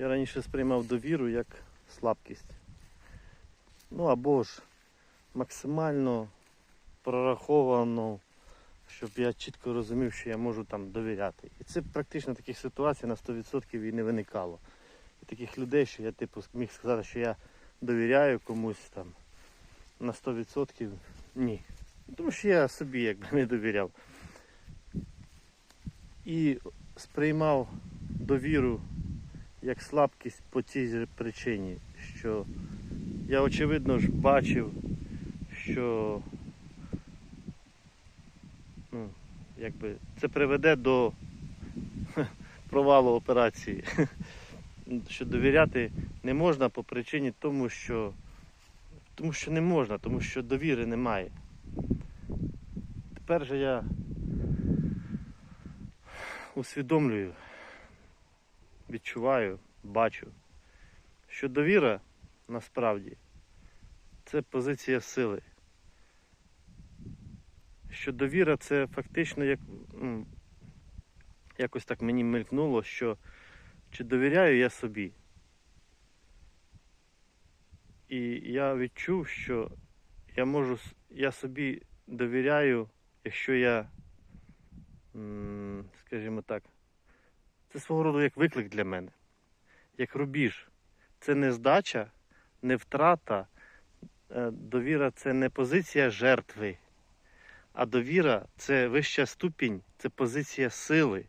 Я раніше сприймав довіру як слабкість. Ну або ж максимально прораховано, щоб я чітко розумів, що я можу там довіряти. І це практично таких ситуацій на 100% і не виникало. І таких людей, що я типу міг сказати, що я довіряю комусь там на 100% ні. Тому що я собі якби не довіряв. І сприймав довіру як слабкість по цій причині, що я очевидно ж бачив, що ну, якби це приведе до провалу операції. Що довіряти не можна по причині тому, що тому що не можна, тому що довіри немає. Тепер же я усвідомлюю, відчуваю, бачу, що довіра насправді це позиція сили. Що довіра це фактично як м, якось так мені мелькнуло, що чи довіряю я собі. І я відчув, що я можу, я собі довіряю, якщо я, скажімо так, це свого роду як виклик для мене, як рубіж. Це не здача, не втрата. Е, Довіра це не позиція жертви, а довіра це вища ступінь, це позиція сили.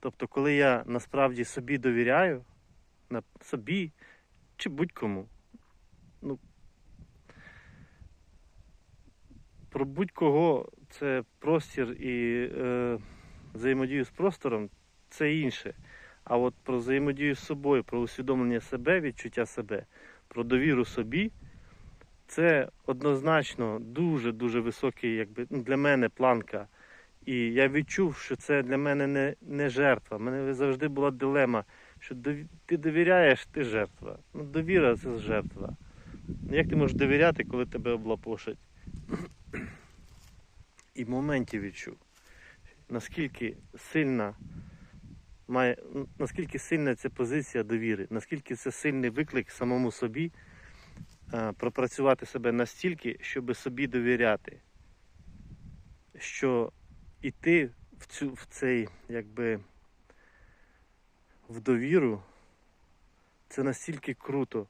Тобто, коли я насправді собі довіряю, собі чи будь-кому, ну, про будь-кого це простір і е, взаємодію з простором це інше. А от про взаємодію з собою, про усвідомлення себе, відчуття себе, про довіру собі, це однозначно дуже-дуже високий, якби ну, для мене планка. І я відчув, що це для мене не, не жертва. У мене завжди була дилема, що ти довіряєш, ти жертва. Ну, довіра це жертва. Ну, Як ти можеш довіряти, коли тебе облапошать? І в моменті відчув, наскільки сильна має, наскільки сильна ця позиція довіри, наскільки це сильний виклик самому собі е, пропрацювати себе настільки, щоб собі довіряти. Що іти в цю в цей, якби в довіру, це настільки круто.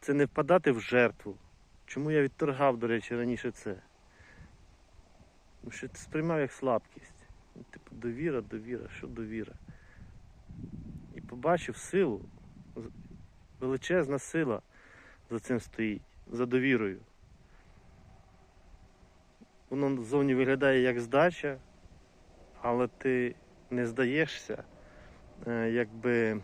Це не впадати в жертву. Чому я відторгав, до речі, раніше це? Тому що це сприймав як слабкість. Типу, довіра, довіра, що довіра? Побачив силу, величезна сила за цим стоїть, за довірою. Воно зовні виглядає як здача, але ти не здаєшся, е, якби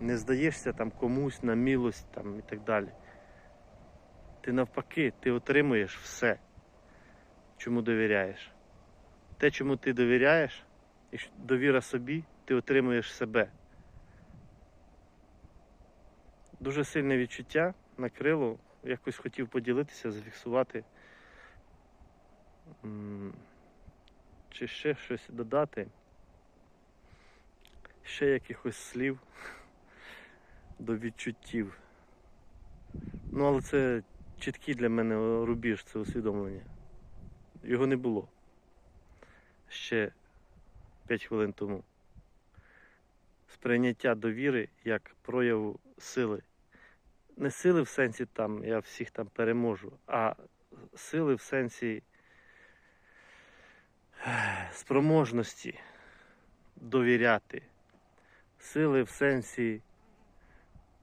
не здаєшся там комусь на милость там, і так далі. Ти навпаки, ти отримуєш все, чому довіряєш. Те, чому ти довіряєш, і довіра собі, ти отримуєш себе. Дуже сильне відчуття накрило, якось хотів поділитися, зафіксувати. Чи ще щось додати? Ще якихось слів до відчуттів. Ну, але це чіткий для мене рубіж, це усвідомлення. Його не було ще 5 хвилин тому. Сприйняття довіри як прояву сили. Не сили в сенсі там, я всіх там переможу, а сили в сенсі спроможності довіряти. Сили в сенсі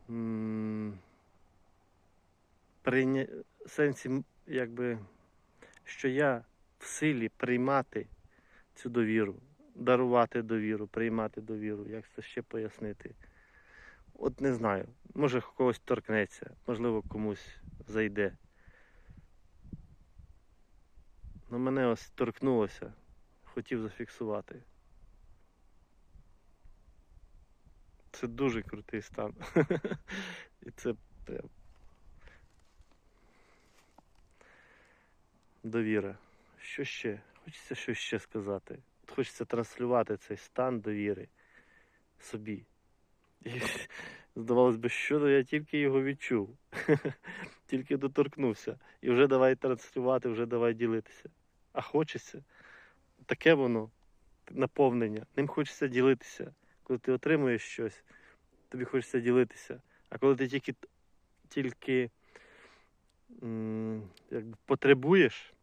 м, прийня... сенсі, якби, що я в силі приймати цю довіру, дарувати довіру, приймати довіру, як це ще пояснити. От не знаю, може когось торкнеться, можливо, комусь зайде. Ну мене ось торкнулося, хотів зафіксувати. Це дуже крутий стан. І це прям довіра. Що ще? Хочеться щось ще сказати. Хочеться транслювати цей стан довіри собі. Здавалось би, що я тільки його відчув, тільки доторкнувся. І вже давай транслювати, вже давай ділитися. А хочеться, таке воно, наповнення. Ним хочеться ділитися. Коли ти отримуєш щось, тобі хочеться ділитися. А коли ти тільки, тільки якби потребуєш,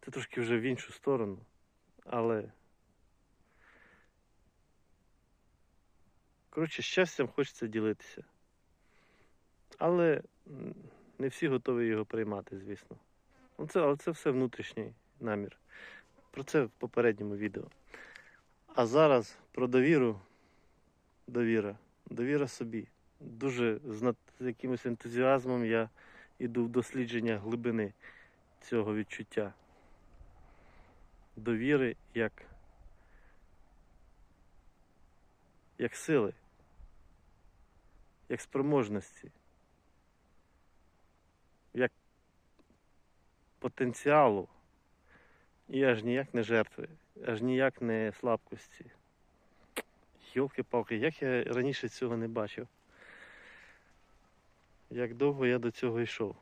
це трошки вже в іншу сторону. Але. Коротше, щастям хочеться ділитися. Але не всі готові його приймати, звісно. Ну, це, але це все внутрішній намір. Про це в попередньому відео. А зараз про довіру. Довіра. Довіра собі. Дуже з якимось ентузіазмом я йду в дослідження глибини цього відчуття. Довіри як, як сили, як спроможності, як потенціалу. І аж ніяк не жертви, аж ніяк не слабкості. Йолки-палки, як я раніше цього не бачив. Як довго я до цього йшов.